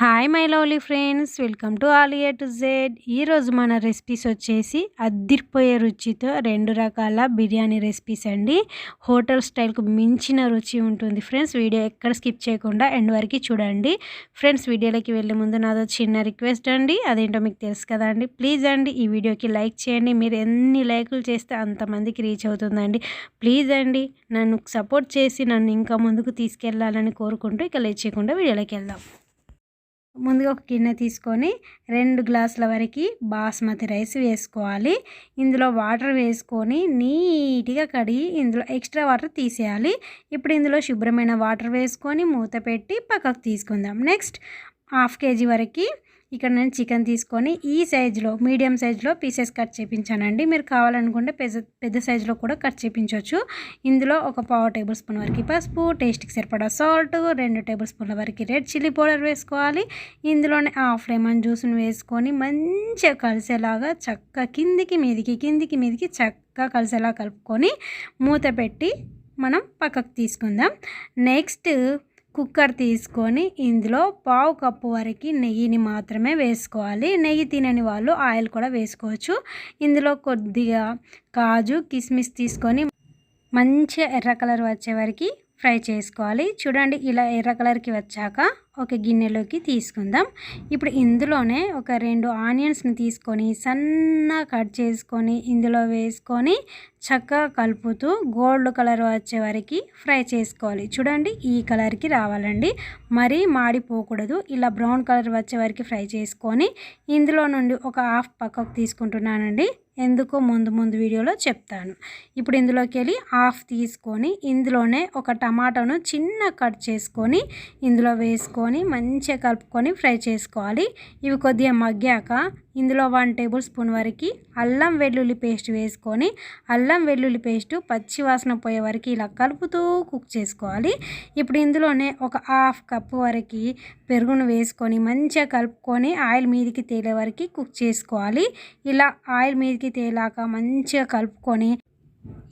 Hi my lovely friends welcome to Aliya to Z ఈరోజు మన recipes వచ్చేసి అద్దిరిపోయే రుచితో రెండు రకాల బిర్యానీ రెసిపీస్ అండి. హోటల్ స్టైల్కు మించిన రుచి ఉంటుంది ఫ్రెండ్స్ వీడియో ఎక్కడ స్కిప్ చేయకుండా ఎండ్ వరకు చూడండి. ఫ్రెండ్స్ వీడియోలోకి వెళ్ళే ముందు నాదో చిన్న రిక్వెస్ట్ అండి. అదేంటో మీకు తెలుసు కదా అండి. ప్లీజ్ అండి ఈ వీడియోకి లైక్ చేయండి. మీరు ఎన్ని లైకులు చేస్తే అంతమందికి రీచ్ అవుతుందండి. ప్లీజ్ అండి నన్ను సపోర్ట్ చేసి నన్ను ఇంకా ముందుకు తీసుకెళ్ళాలని కోరుకుంటూ ఇక లేచేయకుండా వీడియోలోకి వెళ్దాం. ముందుగా ఒక గిన్నె తీసుకొని రెండు గ్లాసుల వరకు బాస్మతి రైస్ వేసుకోవాలి. ఇందులో వాటర్ వేసుకొని నీట్గా కడిగి ఇందులో ఎక్స్ట్రా వాటర్ తీసేయాలి. ఇప్పుడు ఇందులో శుభ్రమైన వాటర్ వేసుకొని మూత పెట్టి పక్కకు తీసుకుందాం. నెక్స్ట్ హాఫ్ కేజీ వరకు ఇక్కడ నేను చికెన్ తీసుకొని ఈ సైజులో మీడియం సైజులో పీసెస్ కట్ చేయించానండి మీరు కావాలనుకుంటే పెద్ద పెద్ద సైజులో కూడా కట్ చేయించవచ్చు ఇందులో ఒక పావు టేబుల్ స్పూన్ వరకు పసుపు టేస్ట్కి సరిపడా సాల్ట్ రెండు టేబుల్ స్పూన్ల వరకు రెడ్ చిల్లీ పౌడర్ వేసుకోవాలి. ఇందులోనే హాఫ్ లెమన్ జ్యూస్ని వేసుకొని మంచిగా కలిసేలాగా చక్క కిందికి మీదికి కిందికి మీదికి చక్కగా కలిసేలా కలుపుకొని మూత పెట్టి మనం పక్కకు తీసుకుందాం. నెక్స్ట్ కుక్కర్ తీసుకొని ఇందులో పావు కప్పు వరకు నెయ్యిని మాత్రమే వేసుకోవాలి. నెయ్యి తినని వాళ్ళు ఆయిల్ కూడా వేసుకోవచ్చు. ఇందులో కొద్దిగా కాజు కిస్మిస్ తీసుకొని మంచిగా ఎర్ర కలర్ వచ్చే వరకు ఫ్రై చేసుకోవాలి. చూడండి ఇలా ఎర్ర కలర్కి వచ్చాక ఒక గిన్నెలోకి తీసుకుందాం. ఇప్పుడు ఇందులోనే ఒక రెండు ఆనియన్స్ని తీసుకొని సన్న కట్ చేసుకొని ఇందులో వేసుకొని చక్కగా కలుపుతూ గోల్డ్ కలర్ వచ్చే వరకు ఫ్రై చేసుకోవాలి. చూడండి ఈ కలర్కి రావాలండి. మరీ మాడిపోకూడదు. ఇలా బ్రౌన్ కలర్ వచ్చే వరకు ఫ్రై చేసుకొని ఇందులో నుండి ఒక హాఫ్ పక్కకు తీసుకుంటున్నానండి. ఎందుకో ముందు ముందు వీడియోలో చెప్తాను. ఇప్పుడు ఇందులోకి వెళ్ళి హాఫ్ తీసుకొని ఇందులోనే ఒక టమాటాను చిన్న కట్ చేసుకొని ఇందులో వేసుకొని మంచిగా కలుపుకొని ఫ్రై చేసుకోవాలి. ఇవి కొద్దిగా మగ్గాక ఇందులో వన్ టేబుల్ స్పూన్ వరకు అల్లం వెల్లుల్లి పేస్ట్ వేసుకొని అల్లం వెల్లుల్లి పేస్ట్ పచ్చి వాసన పోయే వరకు ఇలా కలుపుతూ కుక్ చేసుకోవాలి. ఇప్పుడు ఇందులోనే ఒక హాఫ్ కప్పు వరకు పెరుగును వేసుకొని మంచిగా కలుపుకొని ఆయిల్ మీదికి తేలే వరకు కుక్ చేసుకోవాలి. ఇలా ఆయిల్ మీదికి తేలాక మంచిగా కలుపుకొని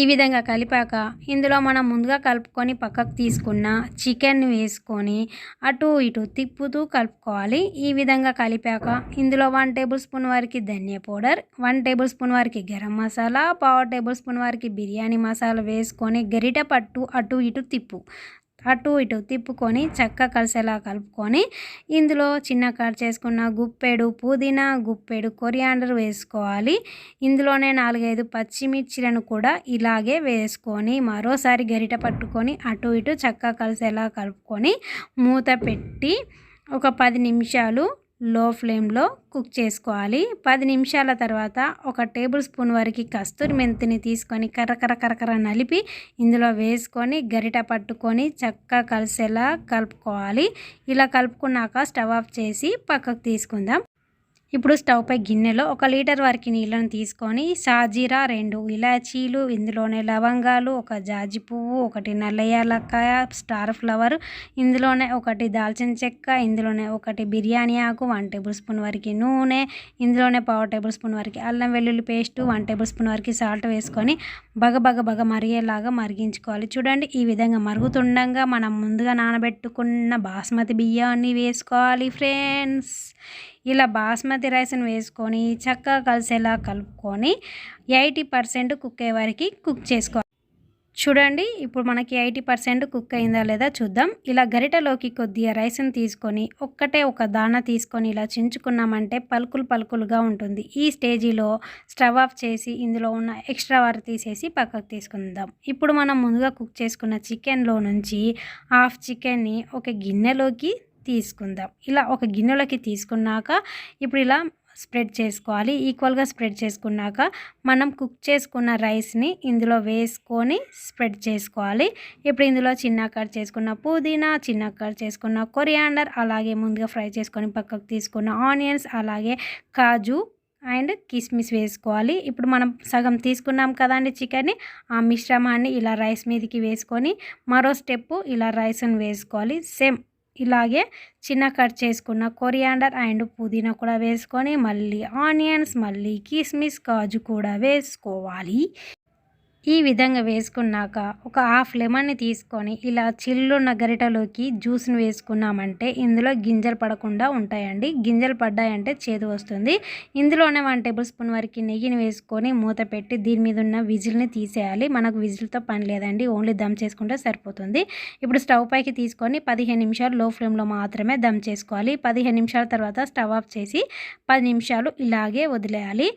ఈ విధంగా కలిపాక ఇందులో మనం ముందుగా కలుపుకొని పక్కకు తీసుకున్న చికెన్ వేసుకొని అటు ఇటు తిప్పుతూ కలుపుకోవాలి. ఈ విధంగా కలిపాక ఇందులో వన్ టేబుల్ స్పూన్ వరకు ధనియా పౌడర్ వన్ టేబుల్ స్పూన్ వరకు గరం మసాలా పావు టేబుల్ స్పూన్ వరకు బిర్యానీ మసాలా వేసుకొని గరిట పట్టు అటు ఇటు తిప్పు. అటు ఇటు తిప్పుకొని చక్క కలిసేలా కలుపుకొని ఇందులో చిన్న కట్ చేసుకున్న గుప్పెడు పుదీనా గుప్పెడు కొరియాండర్ వేసుకోవాలి. ఇందులోనే నాలుగైదు పచ్చిమిర్చిలను కూడా ఇలాగే వేసుకొని మరోసారి గరిట పట్టుకొని అటు ఇటు చక్క కలిసేలా కలుపుకొని మూత పెట్టి ఒక పది నిమిషాలు లో ఫ్లేమ్లో కుక్ చేసుకోవాలి. పది నిమిషాల తర్వాత ఒక టేబుల్ స్పూన్ వరకు కస్తూరి మెంతిని తీసుకొని కర్రకర కరకర నలిపి ఇందులో వేసుకొని గరిట పట్టుకొని చక్కగా కలిసేలా కలుపుకోవాలి. ఇలా కలుపుకున్నాక స్టవ్ ఆఫ్ చేసి పక్కకు తీసుకుందాం. ఇప్పుడు స్టవ్ పై గిన్నెలో ఒక లీటర్ వరకు నీళ్ళను తీసుకొని సాజీరా రెండు ఇలాచీలు ఇందులోనే లవంగాలు ఒక జాజి పువ్వు ఒకటి నల్ల యాలక్కాయ స్టార్ ఫ్లవర్ ఇందులోనే ఒకటి దాల్చిన చెక్క ఇందులోనే ఒకటి బిర్యానీ ఆకు వన్ టేబుల్ స్పూన్ వరకు నూనె ఇందులోనే పావు టేబుల్ స్పూన్ వరకు అల్లం వెల్లుల్లి పేస్ట్ వన్ టేబుల్ స్పూన్ వరకు సాల్ట్ వేసుకొని బగ బగ బగ మరిగేలాగా మరిగించుకోవాలి. చూడండి ఈ విధంగా మరుగుతుండగా మనం ముందుగా నానబెట్టుకున్న బాస్మతి బియ్యాన్ని వేసుకోవాలి ఫ్రెండ్స్. ఇలా బాస్మతి రైస్ని వేసుకొని చక్కగా కలిసేలా కలుపుకొని ఎయిటీ పర్సెంట్ కుక్ అయ్యే వరకు కుక్ చేసుకోవాలి చూడండి ఇప్పుడు మనకి ఎయిటీ పర్సెంట్ కుక్ అయిందా లేదా చూద్దాం. ఇలా గరిటలోకి కొద్దిగా రైస్ని తీసుకొని ఒక్కటే ఒక దాన తీసుకొని ఇలా చించుకున్నామంటే పలుకులు పలుకులుగా ఉంటుంది. ఈ స్టేజీలో స్టవ్ ఆఫ్ చేసి ఇందులో ఉన్న ఎక్స్ట్రా వాటర్ తీసేసి పక్కకు తీసుకుందాం. ఇప్పుడు మనం ముందుగా కుక్ చేసుకున్న చికెన్లో నుంచి హాఫ్ చికెన్ని ఒక గిన్నెలోకి తీసుకుందాం. ఇలా ఒక గిన్నెలోకి తీసుకున్నాక ఇప్పుడు ఇలా స్ప్రెడ్ చేసుకోవాలి. ఈక్వల్గా స్ప్రెడ్ చేసుకున్నాక మనం కుక్ చేసుకున్న రైస్ని ఇందులో వేసుకొని స్ప్రెడ్ చేసుకోవాలి. ఇప్పుడు ఇందులో చిన్న కట్ చేసుకున్న పుదీనా చిన్న కట్ చేసుకున్న కొరియాండర్ అలాగే ముందుగా ఫ్రై చేసుకొని పక్కకు తీసుకున్న ఆనియన్స్ అలాగే కాజు అండ్ కిస్మిస్ వేసుకోవాలి. ఇప్పుడు మనం సగం తీసుకున్నాం కదండి చికెన్ని ఆ మిశ్రమాన్ని ఇలా రైస్ మీదకి వేసుకొని మరో స్టెప్పు ఇలా రైస్ని వేసుకోవాలి. సేమ్ ఇలాగే చిన్న కట్ చేసుకున్న కొరియాండర్ అండ్ పుదీనా కూడా వేసుకొని మళ్ళీ ఆనియన్స్ మళ్ళీ కిస్మిస్ కాజు కూడా వేసుకోవాలి. ఈ విధంగా వేసుకున్నాక ఒక హాఫ్ లెమన్ని తీసుకొని ఇలా చిల్లున్న గరిటలోకి జ్యూస్ని వేసుకున్నామంటే ఇందులో గింజలు పడకుండా ఉంటాయండి. గింజలు పడ్డాయంటే చేదు వస్తుంది. ఇందులోనే వన్ టేబుల్ స్పూన్ వరకు నెయ్యిని వేసుకొని మూత పెట్టి దీని మీద ఉన్న విజిల్ని తీసేయాలి. మనకు విజిల్తో పని లేదండి. ఓన్లీ దమ్ చేసుకుంటే సరిపోతుంది. ఇప్పుడు స్టవ్ పైకి తీసుకొని పదిహేను నిమిషాలు లో ఫ్లేమ్లో మాత్రమే దమ్ చేసుకోవాలి. పదిహేను నిమిషాల తర్వాత స్టవ్ ఆఫ్ చేసి పది నిమిషాలు ఇలాగే వదిలేయాలి.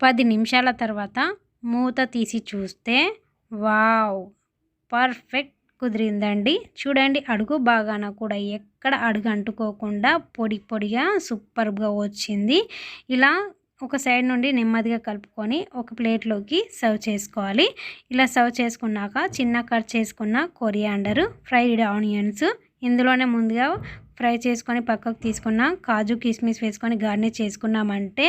పది నిమిషాల తర్వాత మూత తీసి చూస్తే వావ్! పర్ఫెక్ట్ కుదిరిందండి. చూడండి అడుగు బాగాన కూడా ఎక్కడ అడుగు అంటుకోకుండా పొడి పొడిగా సూపర్గా వచ్చింది. ఇలా ఒక సైడ్ నుండి నెమ్మదిగా కలుపుకొని ఒక ప్లేట్లోకి సర్వ్ చేసుకోవాలి. ఇలా సర్వ్ చేసుకున్నాక చిన్న కట్ చేసుకున్న కొరియాండర్ ఫ్రైడ్ ఆనియన్స్ ఇందులోనే ముందుగా ఫ్రై చేసుకొని పక్కకు తీసుకున్న కాజు కిస్మిస్ వేసుకొని గార్నిష్ చేసుకున్నామంటే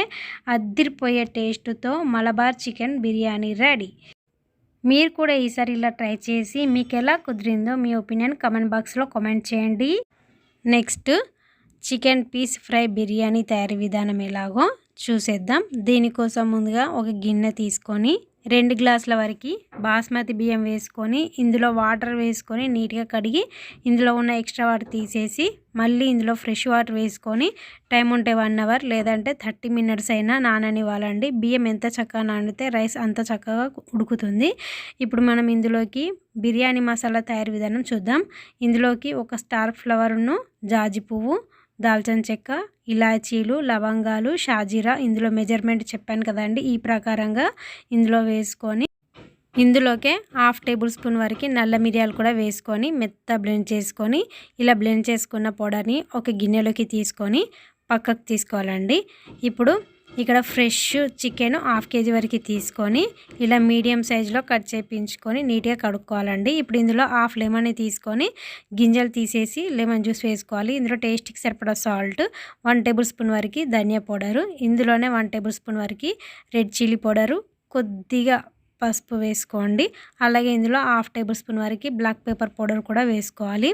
అద్దిరిపోయే టేస్ట్తో మలబార్ చికెన్ బిర్యానీ రెడీ. మీరు కూడా ఈసారి ఇలా ట్రై చేసి మీకు ఎలా కుదిరిందో మీ ఒపీనియన్ కమెంట్ బాక్స్లో కామెంట్ చేయండి. Next chicken piece fry biryani తయారీ విధానం ఎలాగో చూసేద్దాం. దీనికోసం ముందుగా ఒక గిన్నె తీసుకొని రెండు గ్లాసుల వరకు బాస్మతి బియ్యం వేసుకొని ఇందులో వాటర్ వేసుకొని నీట్గా కడిగి ఇందులో ఉన్న ఎక్స్ట్రా వాటర్ తీసేసి మళ్ళీ ఇందులో ఫ్రెష్ వాటర్ వేసుకొని టైం ఉంటే వన్ అవర్ లేదంటే థర్టీ మినిట్స్ అయినా నాననివ్వాలండి. బియ్యం ఎంత చక్కగా నానితే రైస్ అంత చక్కగా ఉడుకుతుంది. ఇప్పుడు మనం ఇందులోకి బిర్యానీ మసాలా తయారు విధానం చూద్దాం. ఇందులోకి ఒక స్టార్ ఫ్లవర్ను జాజి పువ్వు దాల్చిన చెక్క ఇలాచీలు లవంగాలు షాజీరా ఇందులో మెజర్మెంట్ చెప్పాను కదండి. ఈ ప్రకారంగా ఇందులో వేసుకొని ఇందులోకే హాఫ్ టేబుల్ స్పూన్ వరకు నల్ల మిరియాలు కూడా వేసుకొని మెత్త బ్లెండ్ చేసుకొని ఇలా బ్లెండ్ చేసుకున్న పౌడర్ని ఒక గిన్నెలోకి తీసుకొని పక్కకు తీసుకోవాలండి. ఇప్పుడు ఇక్కడ ఫ్రెష్ చికెన్ హాఫ్ కేజీ వరకు తీసుకొని ఇలా మీడియం సైజులో కట్ చేయించుకొని నీట్గా కడుక్కోవాలండి. ఇప్పుడు ఇందులో హాఫ్ లెమన్ తీసుకొని గింజలు తీసేసి లెమన్ జ్యూస్ వేసుకోవాలి. ఇందులో టేస్ట్కి సరిపడా సాల్ట్ వన్ టేబుల్ స్పూన్ వరకు ధనియా పౌడరు ఇందులోనే వన్ టేబుల్ స్పూన్ వరకు రెడ్ చిల్లీ పౌడరు కొద్దిగా పసుపు వేసుకోండి. అలాగే ఇందులో హాఫ్ టేబుల్ స్పూన్ వరకు బ్లాక్ పేపర్ పౌడర్ కూడా వేసుకోవాలి.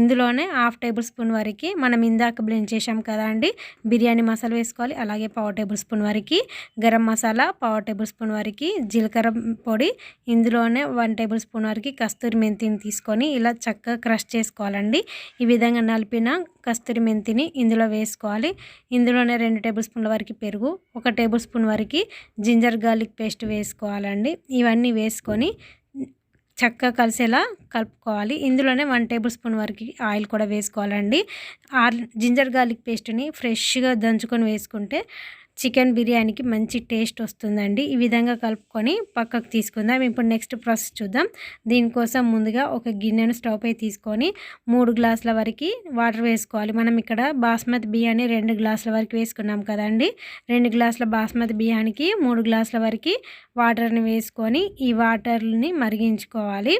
ఇందులోనే హాఫ్ టేబుల్ స్పూన్ వరకు మనం ఇందాక బ్లెండ్ చేసాం కదా అండి బిర్యానీ మసాలా వేసుకోవాలి. అలాగే పావు టేబుల్ స్పూన్ వరకు గరం మసాలా పావు టేబుల్ స్పూన్ వరకు జీలకర్ర పొడి ఇందులోనే వన్ టేబుల్ స్పూన్ వరకు కస్తూరి మెంతిని తీసుకొని ఇలా చక్కగా క్రష్ చేసుకోవాలండి. ఈ విధంగా నలిపిన కస్తూరి మెంతిని ఇందులో వేసుకోవాలి. ఇందులోనే రెండు టేబుల్ స్పూన్ల వరకు పెరుగు ఒక టేబుల్ స్పూన్ వరకు జింజర్ గార్లిక్ పేస్ట్ వేసుకోవాలండి. ఇవన్నీ వేసుకొని చక్కగా కలిసేలా కలుపుకోవాలి. ఇందులోనే వన్ టేబుల్ స్పూన్ వరకు ఆయిల్ కూడా వేసుకోవాలండి. జింజర్ గార్లిక్ పేస్ట్ని ఫ్రెష్గా దంచుకొని వేసుకుంటే చికెన్ బిర్యానీకి మంచి టేస్ట్ వస్తుందండి. ఈ విధంగా కలుపుకొని పక్కకు తీసుకుందాం. ఇప్పుడు నెక్స్ట్ ప్రాసెస్ చూద్దాం. దీనికోసం ముందుగా ఒక గిన్నెను స్టవ్ పై తీసుకొని మూడు గ్లాసుల వరకు వాటర్ వేసుకోవాలి. మనం ఇక్కడ బాస్మతి బియ్యాన్ని రెండు గ్లాసుల వరకు వేసుకున్నాం కదండి. రెండు గ్లాసుల బాస్మతి బియ్యానికి మూడు గ్లాసుల వరకు వాటర్ని వేసుకొని ఈ వాటర్ని మరిగించుకోవాలి.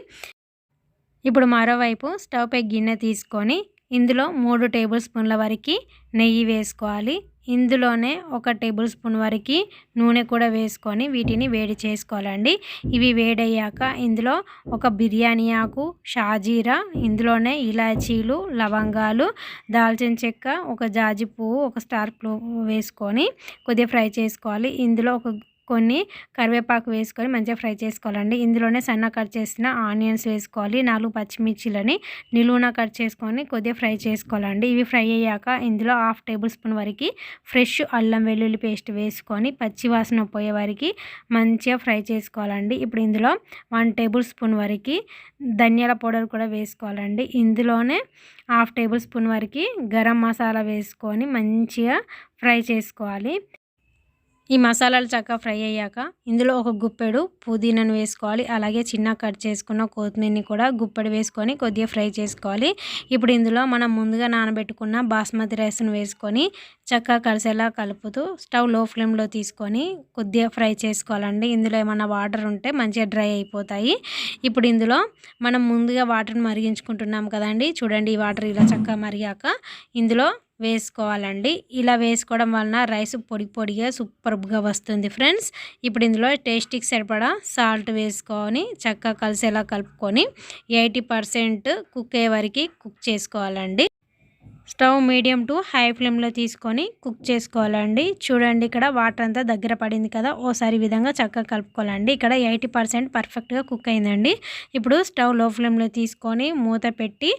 ఇప్పుడు మరోవైపు స్టవ్ పై గిన్నె తీసుకొని ఇందులో మూడు టేబుల్ స్పూన్ల వరకు నెయ్యి వేసుకోవాలి. ఇందులోనే ఒక టేబుల్ స్పూన్ వరకు నూనె కూడా వేసుకొని వీటిని వేడి చేసుకోవాలండి. ఇవి వేడయ్యాక ఇందులో ఒక బిర్యానీ ఆకు షాజీరా ఇందులోనే ఇలాచీలు లవంగాలు దాల్చిన చెక్క ఒక జాజి పువ్వు ఒక స్టార్ పువ్వు వేసుకొని కొద్దిగా ఫ్రై చేసుకోవాలి. ఇందులో ఒక కొన్ని కరివేపాకు వేసుకొని మంచిగా ఫ్రై చేసుకోవాలండి. ఇందులోనే సన్న కట్ చేసిన ఆనియన్స్ వేసుకోవాలి నాలుగు పచ్చిమిర్చిలని నిలువున కట్ చేసుకొని కొద్దిగా ఫ్రై చేసుకోవాలండి. ఇవి ఫ్రై అయ్యాక ఇందులో హాఫ్ టేబుల్ స్పూన్ వరకు ఫ్రెష్ అల్లం వెల్లుల్లి పేస్ట్ వేసుకొని పచ్చి వాసన పోయే వరకు మంచిగా ఫ్రై చేసుకోవాలండి. ఇప్పుడు ఇందులో వన్ టేబుల్ స్పూన్ వరకు ధనియాల పౌడర్ కూడా వేసుకోవాలండి. ఇందులోనే హాఫ్ టేబుల్ స్పూన్ వరకు గరం మసాలా వేసుకొని మంచిగా ఫ్రై చేసుకోవాలి. ఈ మసాలాలు చక్కగా ఫ్రై అయ్యాక ఇందులో ఒక గుప్పెడు పుదీనాను వేసుకోవాలి. అలాగే చిన్న కట్ చేసుకున్న కొత్తిమీరని కూడా గుప్పెడు వేసుకొని కొద్దిగా ఫ్రై చేసుకోవాలి. ఇప్పుడు ఇందులో మనం ముందుగా నానబెట్టుకున్న బాస్మతి రైస్ను వేసుకొని చక్కగా కలిసేలా కలుపుతూ స్టవ్లో ఫ్లేమ్లో తీసుకొని కొద్దిగా ఫ్రై చేసుకోవాలండి. ఇందులో ఏమైనా వాటర్ ఉంటే మంచిగా డ్రై అయిపోతాయి. ఇప్పుడు ఇందులో మనం ముందుగా వాటర్ని మరిగించుకుంటున్నాం కదండి. చూడండి ఈ వాటర్ ఇలా చక్కగా మరిగాక ఇందులో వేసుకోవాలండి. ఇలా వేసుకోవడం వలన రైస్ పొడి పొడిగా సూపర్గా వస్తుంది ఫ్రెండ్స్. ఇప్పుడు ఇందులో టేస్ట్కి సరిపడా సాల్ట్ వేసుకొని చక్కగా కలిసేలా కలుపుకొని ఎయిటీ పర్సెంట్ కుక్ అయ్యే వరకు కుక్ చేసుకోవాలండి. స్టవ్ మీడియం టు హై ఫ్లేమ్లో తీసుకొని కుక్ చేసుకోవాలండి. చూడండి ఇక్కడ వాటర్ అంతా దగ్గర పడింది కదా ఓసారి విధంగా చక్కగా కలుపుకోవాలండి. ఇక్కడ ఎయిటీ పర్సెంట్ పర్ఫెక్ట్గా కుక్ అయిందండి. ఇప్పుడు స్టవ్లో ఫ్లేమ్లో తీసుకొని మూత పెట్టి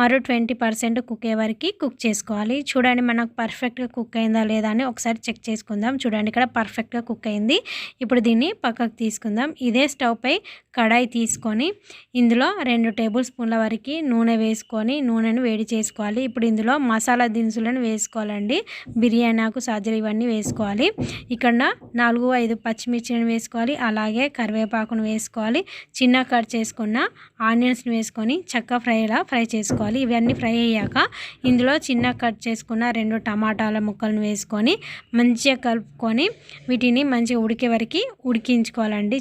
మరో ట్వంటీ పర్సెంట్ కుక్ అయ్యే వరకు కుక్ చేసుకోవాలి. చూడండి మనకు పర్ఫెక్ట్గా కుక్ అయిందా లేదా అని ఒకసారి చెక్ చేసుకుందాం. చూడండి ఇక్కడ పర్ఫెక్ట్గా కుక్ అయింది. ఇప్పుడు దీన్ని పక్కకు తీసుకుందాం. ఇదే స్టవ్ పై కడాయి తీసుకొని ఇందులో రెండు టేబుల్ స్పూన్ల వరకు నూనె వేసుకొని నూనెను వేడి చేసుకోవాలి. ఇప్పుడు ఇందులో మసాలా దినుసులను వేసుకోవాలండి. బిర్యానీ ఆకు ఇవన్నీ వేసుకోవాలి. ఇక్కడ నాలుగు ఐదు పచ్చిమిర్చిని వేసుకోవాలి. అలాగే కరివేపాకును వేసుకోవాలి. చిన్న కట్ చేసుకున్న ఆనియన్స్ని వేసుకొని చక్క ఫ్రైలా ఫ్రై చేసుకోవాలి. ఇవన్నీ ఫ్రై అయ్యాక ఇందులో చిన్న కట్ చేసుకున్న రెండు టమాటాల ముక్కలను వేసుకొని మంచిగా కలుపుకొని వీటిని మంచిగా ఉడికే వరకు ఉడికించుకోవాలండి.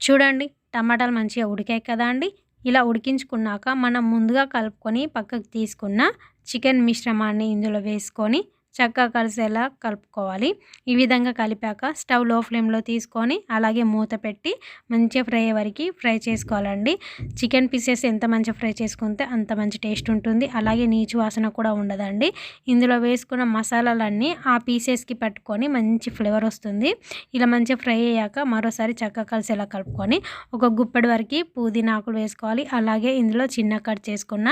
చూడండి టమాటాలు మంచిగా ఉడికాయి కదా అండి. ఇలా ఉడికించుకున్నాక మనం ముందుగా కలుపుకొని పక్కకు తీసుకున్న చికెన్ మిశ్రమాన్ని ఇందులో వేసుకొని చక్కగా కలిసేలా కలుపుకోవాలి. ఈ విధంగా కలిపాక స్టవ్లో ఫ్లేమ్లో తీసుకొని అలాగే మూత పెట్టి మంచిగా ఫ్రై అయ్యే వరకు ఫ్రై చేసుకోవాలండి. చికెన్ పీసెస్ ఎంత మంచిగా ఫ్రై చేసుకుంటే అంత మంచి టేస్ట్ ఉంటుంది. అలాగే నీచు వాసన కూడా ఉండదండి. ఇందులో వేసుకున్న మసాలాలన్నీ ఆ పీసెస్కి పట్టుకొని మంచి ఫ్లేవర్ వస్తుంది. ఇలా మంచిగా ఫ్రై అయ్యాక మరోసారి చక్కగా కలిసేలా కలుపుకొని ఒక గుప్పెడి వరకు పుదీనాకులు వేసుకోవాలి. అలాగే ఇందులో చిన్న కట్ చేసుకున్న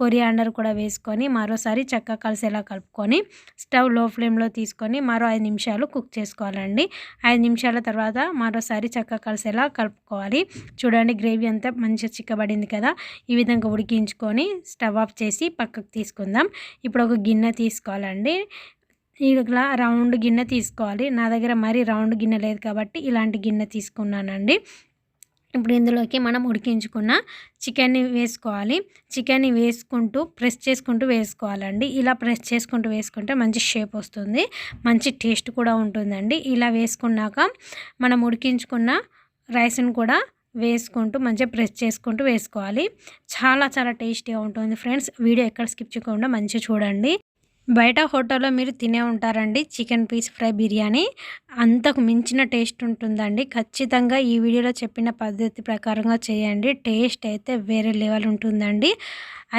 కొరియాండర్ కూడా వేసుకొని మరోసారి చక్కగా కలిసేలా కలుపుకొని స్టవ్లో ఫ్లేమ్లో తీసుకొని మరో ఐదు నిమిషాలు కుక్ చేసుకోవాలండి. ఐదు నిమిషాల తర్వాత మరోసారి చక్కగా కలిసేలా కలుపుకోవాలి. చూడండి గ్రేవీ అంతా మంచిగా చిక్కబడింది కదా. ఈ విధంగా ఉడికించుకొని స్టవ్ ఆఫ్ చేసి పక్కకు తీసుకుందాం. ఇప్పుడు ఒక గిన్నె తీసుకోవాలండి. ఇలా రౌండ్ గిన్నె తీసుకోవాలి. నా దగ్గర మరీ రౌండ్ గిన్నె లేదు కాబట్టి ఇలాంటి గిన్నె తీసుకున్నానండి. ఇప్పుడు ఇందులోకి మనం ఉడికించుకున్న చికెన్ని వేసుకోవాలి. చికెన్ని వేసుకుంటూ ప్రెస్ చేసుకుంటూ వేసుకోవాలండి. ఇలా ప్రెస్ చేసుకుంటూ వేసుకుంటే మంచి షేప్ వస్తుంది. మంచి టేస్ట్ కూడా ఉంటుందండి. ఇలా వేసుకున్నాక మనం ఉడికించుకున్న రైస్ని కూడా వేసుకుంటూ మంచిగా ప్రెస్ చేసుకుంటూ వేసుకోవాలి. చాలా చాలా టేస్టీగా ఉంటుంది ఫ్రెండ్స్. వీడియో ఎక్కడ స్కిప్ చేయకుండా మంచిగా చూడండి. బయట హోటల్లో మీరు తినే ఉంటారండి చికెన్ పీస్ ఫ్రై బిర్యానీ. అంతకు మించిన టేస్ట్ ఉంటుందండి. ఖచ్చితంగా ఈ వీడియోలో చెప్పిన పద్ధతి ప్రకారంగా చేయండి. టేస్ట్ అయితే వేరే లెవెల్ ఉంటుందండి.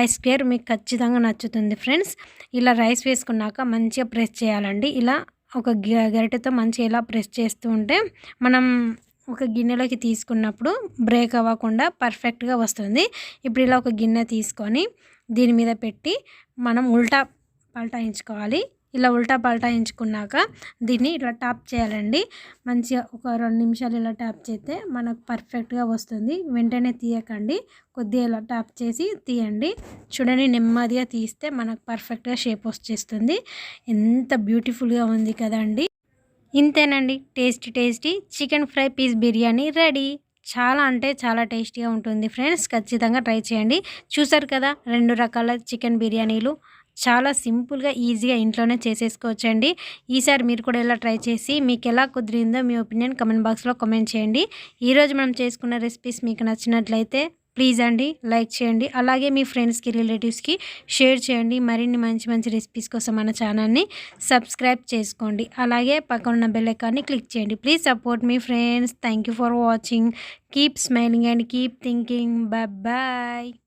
ఐస్ స్క్వేర్ మీకు ఖచ్చితంగా నచ్చుతుంది ఫ్రెండ్స్. ఇలా రైస్ వేసుకున్నాక మంచిగా ప్రెస్ చేయాలండి. ఇలా ఒక గరిటెతో మంచిగా ఇలా ప్రెస్ చేస్తూ ఉంటే మనం ఒక గిన్నెలోకి తీసుకున్నప్పుడు బ్రేక్ అవ్వకుండా పర్ఫెక్ట్గా వస్తుంది. ఇప్పుడు ఇలా ఒక గిన్నె తీసుకొని దీని మీద పెట్టి మనం ఉల్టా పల్టాయించుకోవాలి. ఇలా ఉల్టా పల్టాయించుకున్నాక దీన్ని ఇలా టాప్ చేయాలండి. మంచిగా ఒక రెండు నిమిషాలు ఇలా ట్యాప్ చేస్తే మనకు పర్ఫెక్ట్గా వస్తుంది. వెంటనే తీయకండి. కొద్దిగా ఇలా ట్యాప్ చేసి తీయండి. చూడండి నెమ్మదిగా తీస్తే మనకు పర్ఫెక్ట్గా షేప్ వచ్చేస్తుంది. ఎంత బ్యూటిఫుల్గా ఉంది కదండి. ఇంతేనండి. Tasty tasty chicken fry piece biryani ready. చాలా అంటే చాలా టేస్టీగా ఉంటుంది ఫ్రెండ్స్. ఖచ్చితంగా ట్రై చేయండి. చూసారు కదా రెండు రకాల చికెన్ బిర్యానీలు. చాలా సింపుల్గా ఈజీగా ఇంట్లోనే చేసేసుకోవచ్చండి. ఈసారి మీరు కూడా ఇలా ట్రై చేసి మీకు ఎలా కుదిరిందో మీ ఒపీనియన్ కమెంట్ బాక్స్లో కమెంట్ చేయండి. ఈరోజు మనం చేసుకున్న రెసిపీస్ మీకు నచ్చినట్లయితే ప్లీజ్ అండి లైక్ చేయండి అలాగే మీ ఫ్రెండ్స్కి రిలేటివ్స్కి షేర్ చేయండి. మరిన్ని మంచి మంచి రెసిపీస్ కోసం మన ఛానల్ని సబ్స్క్రైబ్ చేసుకోండి. అలాగే పక్కన ఉన్న బెల్ క్లిక్ చేయండి. Please support me friends. Thank for watching. Keep smiling and keep thinking. Bye.